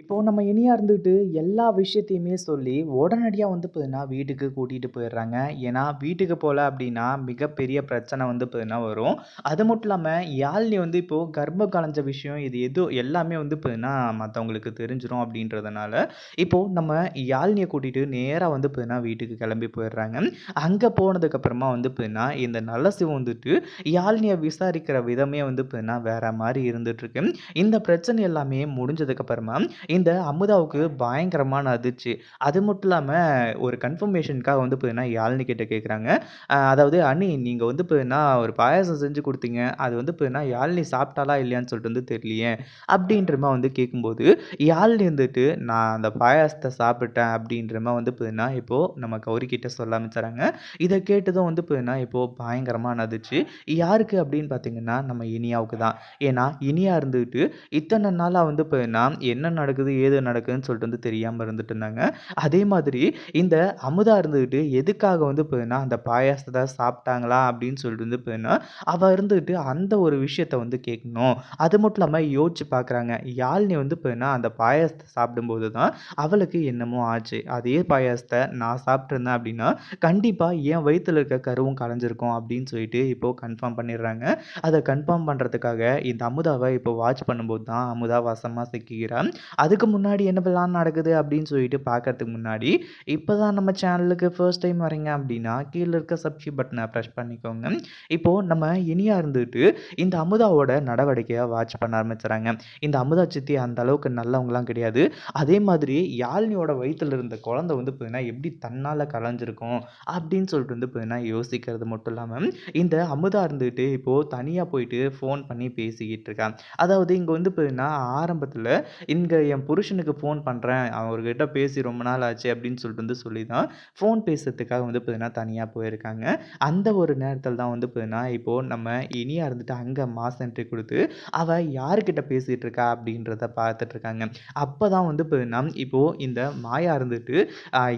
இப்போது நம்ம இனியாக இருந்துக்கிட்டு எல்லா விஷயத்தையுமே சொல்லி உடனடியாக வந்து பார்த்தீங்கன்னா, வீட்டுக்கு கூட்டிகிட்டு போயிடுறாங்க. ஏன்னா, வீட்டுக்கு போகல அப்படின்னா மிகப்பெரிய பிரச்சனை வந்து பார்த்தீங்கன்னா வரும். அது மட்டும் இல்லாமல் யாழ்னி வந்து இப்போது கர்ப்ப கலஞ்ச விஷயம் இது எது எல்லாமே வந்து பார்த்தீங்கன்னா, மற்றவங்களுக்கு தெரிஞ்சிடும் அப்படின்றதுனால இப்போ நம்ம யாழ்னியை கூட்டிட்டு நேராக வந்து பார்த்தீங்கன்னா, வீட்டுக்கு கிளம்பி போயிடுறாங்க. அங்கே போனதுக்கப்புறமா வந்து பார்த்தீங்கன்னா, இந்த நல்லசிவம் வந்துட்டு யாழ்னியை விசாரிக்கிற விதமே வந்து பார்த்தீங்கன்னா, வேற மாதிரி இருந்துகிட்ருக்கு இந்த பிரச்சனை எல்லாமே முடிஞ்சதுக்கப்புறமா இந்த அமுதாவுக்கு பயங்கரமான அதிர்ச்சி. அது மட்டும் இல்லாமல் ஒரு கன்ஃபர்மேஷனுக்காக வந்து பார்த்தீங்கன்னா, யாழினி கிட்ட கேட்குறாங்க. அதாவது "அண்ணி நீங்கள் வந்து பார்த்தீங்கன்னா, ஒரு பாயாசம் செஞ்சு கொடுத்தீங்க அது வந்து பார்த்தீங்கன்னா, யாழினி சாப்பிட்டாலா இல்லையான்னு சொல்லிட்டு வந்து தெரியலையே." அப்படின்றமா வந்து கேட்கும்போது, யாழினி வந்துட்டு "நான் அந்த பாயாசத்தை சாப்பிட்டேன்." அப்படின்றமா வந்து பார்த்தீங்கன்னா, இப்போது நம்ம கௌரி கிட்ட சொல்ல ஆரம்பிச்சுறாங்க. இதை கேட்டதும் வந்து பார்த்தீங்கன்னா, இப்போது பயங்கரமான அதிர்ச்சி. யாருக்கு அப்படின்னு பார்த்தீங்கன்னா, நம்ம இனியாவுக்கு தான். ஏன்னா, இனியா இருந்துக்கிட்டு இத்தனை நாளாக வந்து பார்த்தீங்கன்னா, என்ன நடக்குது, ஏது நடக்குதுன்னு சொல்லிட்டு வந்து தெரியாமல் இருந்துட்டு இருந்தாங்க. அதே மாதிரி இந்த அமுதா இருந்துக்கிட்டு எதுக்காக வந்து பார்த்தீங்கன்னா, அந்த பாயாசத்த சாப்பிட்டாங்களா அப்படின்னு சொல்லிட்டு வந்து பார்த்தீங்கன்னா, அவள் இருந்துக்கிட்டு அந்த ஒரு விஷயத்த வந்து கேட்கணும். அது மட்டும் இல்லாமல் யோசிச்சு பார்க்குறாங்க. யாழ்னி வந்து பார்த்தீங்கன்னா, அந்த பாயாசத்தை சாப்பிடும்போது தான் அவளுக்கு என்னமோ ஆச்சு. அதே பாயாசத்தை நான் சாப்பிட்ருந்தேன் அப்படின்னா, கண்டிப்பாக என் வயிற்றில் இருக்க கருவும் கலைஞ்சிருக்கும் அப்படின்னு சொல்லிட்டு இப்போ கன்ஃபார்ம் பண்ணிடுறாங்க. அதை கன்ஃபார்ம் பண்ணுறதுக்காக இந்த அமுதாவை இப்போ வாட்ச் பண்ணும்போது தான் அமுதா வாசமாக சிக்கிக்கிறான் அதுக்கு முன்னாடி என்னவெல்லாம் நடக்குது அப்படின்னு சொல்லிட்டு பார்க்கறதுக்கு முன்னாடி, இப்போ தான் நம்ம சேனலுக்கு ஃபர்ஸ்ட் டைம் வரீங்க அப்படின்னா, கீழே இருக்க சப்ஸ்கிரைப் பட்டனை ப்ரெஷ் பண்ணிக்கோங்க. இப்போது நம்ம இனியாக இருந்துட்டு இந்த அமுதாவோட நடவடிக்கையை வாட்ச் பண்ண ஆரம்பிச்சுறாங்க. இந்த அமுதா சித்தி அந்த அளவுக்கு நல்லவங்களாம் கிடையாது. அதே மாதிரி யாழினியோட வயிற்றில் இருந்த குழந்தை வந்து பார்த்தீங்கன்னா, எப்படி தன்னால் கலைஞ்சிருக்கும் அப்படின்னு சொல்லிட்டு வந்து பார்த்தீங்கன்னா, யோசிக்கிறது மட்டும் இல்லாமல் இந்த அமுதா இருந்துட்டு இப்போது தனியாக போயிட்டு ஃபோன் பண்ணி பேசிக்கிட்டு இருக்கான் அதாவது இங்கே வந்து பார்த்தீங்கன்னா, ஆரம்பத்தில் இங்கே என் புருஷனுக்கு ஃபோன் பண்ணுறேன் அவர்கிட்ட பேசி ரொம்ப நாள் ஆச்சு அப்படின்னு சொல்லிட்டு வந்து சொல்லி தான் ஃபோன் பேசுறதுக்காக வந்து பார்த்தீங்கன்னா, தனியாக போயிருக்காங்க. அந்த ஒரு நேரத்தில் தான் வந்து பார்த்தீங்கன்னா, இப்போது நம்ம இனியா இருந்துட்டு அங்கே மாஸ் என்ட்ரி கொடுத்து அவ யாருக்கிட்ட பேசிட்டு இருக்கா அப்படின்றத பார்த்துட்ருக்காங்க அப்போ தான் வந்து பார்த்தீங்கன்னா, இப்போது இந்த மாயா இருந்துட்டு,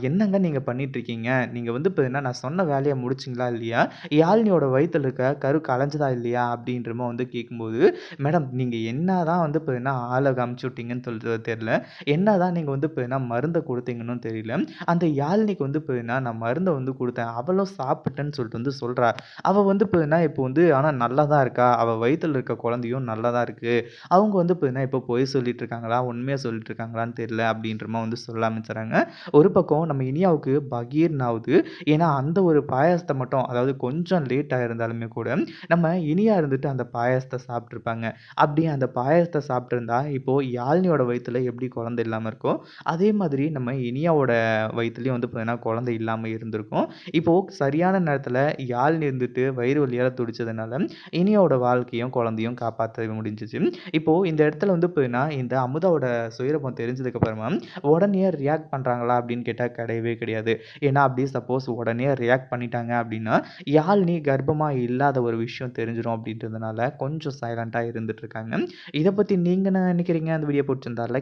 என்னங்க நீங்கள் பண்ணிகிட்ருக்கீங்க நீங்கள் வந்து பார்த்தீங்கன்னா, நான் சொன்ன வேலையை முடிச்சிங்களா இல்லையா? யாழினியோட வயிற்றில் இருக்க கரு கலைஞ்சதா இல்லையா?" அப்படின்றமோ வந்து கேட்கும்போது, "மேடம் நீங்கள் என்ன தான் வந்து பார்த்தீங்கன்னா, ஆளை காமிச்சு விட்டீங்கன்னு சொல்றது தெரியல. என்னதான் நீங்கள் வந்து பார்த்தீங்கன்னா, மருந்தை கொடுத்தீங்கன்னு தெரியல. அந்த யாழினிக்கு வந்து பார்த்தீங்கன்னா, நான் மருந்தை வந்து கொடுத்தேன் அவளும் சாப்பிட்டேன்னு சொல்லிட்டு வந்து சொல்கிறா அவள் வந்து பார்த்தீங்கன்னா, இப்போ வந்து ஆனால் நல்லா தான் இருக்கா. அவள் வயிற்றில் இருக்க குழந்தையும் நல்லா தான் இருக்குது அவங்க வந்து பார்த்தீங்கன்னா, இப்போ பொய் சொல்லிட்டு இருக்காங்களா? உண்மையாக சொல்லிட்டு இருக்காங்களான்னு தெரியல." அப்படின்றமா வந்து சொல்ல ஆரம்பிச்சுறாங்க. ஒரு பக்கம் நம்ம இனியாவுக்கு பகீர்னாவது ஏன்னா, அந்த ஒரு பாயாசத்தை மட்டும் அதாவது கொஞ்சம் லேட்டாக இருந்தாலுமே கூட, நம்ம இனியா இருந்துட்டு அந்த பாயாசத்தை சாப்பிட்ருப்பாங்க அப்படி அந்த பாயாசத்த சாப்பிட்டுருந்தா, இப்போ யாழினியோட வயிற்றில் எப்படி குழந்தை இல்லாமல் இருக்கோ, அதே மாதிரி நம்ம இனியாவோட வயிற்றுலேயும் வந்து பார்த்தீங்கன்னா, குழந்தை இல்லாமல் இருந்திருக்கும். இப்போது சரியான நேரத்தில் யாழ் இருந்துட்டு வயிறு வழியால் துடிச்சதுனால, இனியாவோட வாழ்க்கையும், குழந்தையும் காப்பாற்ற முடிஞ்சிச்சு இப்போ இந்த இடத்துல வந்து பார்த்தீங்கன்னா, இந்த அமுதாவோட சுயரூபம் தெரிஞ்சதுக்கப்புறமா உடனே ரியாக்ட் பண்ணுறாங்களா அப்படின்னு கேட்டால் கிடையவே கிடையாது. ஏன்னா, அப்படி சப்போஸ் உடனே ரியாக்ட் பண்ணிட்டாங்க அப்படின்னா, யாழ்னி கர்ப்பமாக இல்லாத ஒரு விஷயம் தெரிஞ்சிடும் அப்படின்றதுனால, கொஞ்சம் சைலண்ட்டாக இருந்துட்டு இருக்காங்க. இதை பற்றி நீங்கள் என்ன நினைக்கிறீங்க? அந்த வீடியோ புடிச்சிருந்தா லைக்